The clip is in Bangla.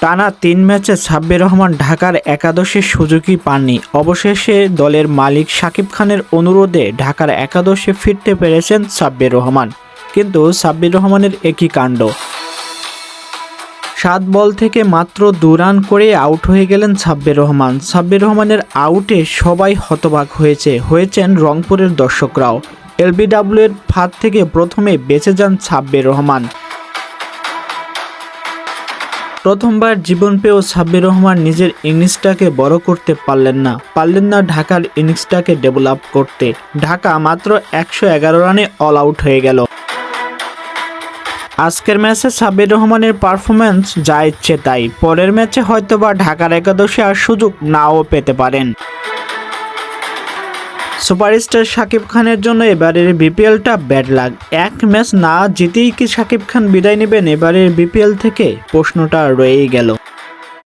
টানা তিন ম্যাচে সাব্বির রহমান ঢাকার একাদশের সুযোগই পাননি। অবশেষে দলের মালিক শাকিব খানের অনুরোধে ঢাকার একাদশে ফিরতে পেরেছেন সাব্বির রহমান। কিন্তু সাব্বির রহমানের একই কাণ্ড। সাত বল থেকে মাত্র দু রান করে আউট হয়ে গেলেন সাব্বির রহমান। সাব্বির রহমানের আউটে সবাই হতবাক হয়েছে, হয়েছেন রংপুরের দর্শকরাও। এলবিডাব্লিউ এর ফাঁদ থেকে প্রথমে বেঁচে যান সাব্বির রহমান। প্রথমবার জীবন পেয়েও সাব্বির রহমান নিজের ইনিংসটাকে বড় করতে পারলেন না। পারলেন না ঢাকার ইনিংসটাকে ডেভেলপ করতে। ঢাকা মাত্র একশো এগারো রানে অল আউট হয়ে গেল। আজকের ম্যাচে সাব্বির রহমানের পারফরম্যান্স যা ইচ্ছে তাই। পরের ম্যাচে হয়তোবা ঢাকার একাদশে আর সুযোগ নাও পেতে পারেন। সুপারস্টার শাকিব খানের জন্য এবারের বিপিএলটা ব্যাড লাগ এক ম্যাচ না জিতেই কি শাকিব খান বিদায় নেবেন এবারের বিপিএল থেকে? প্রশ্নটা রয়েই গেল।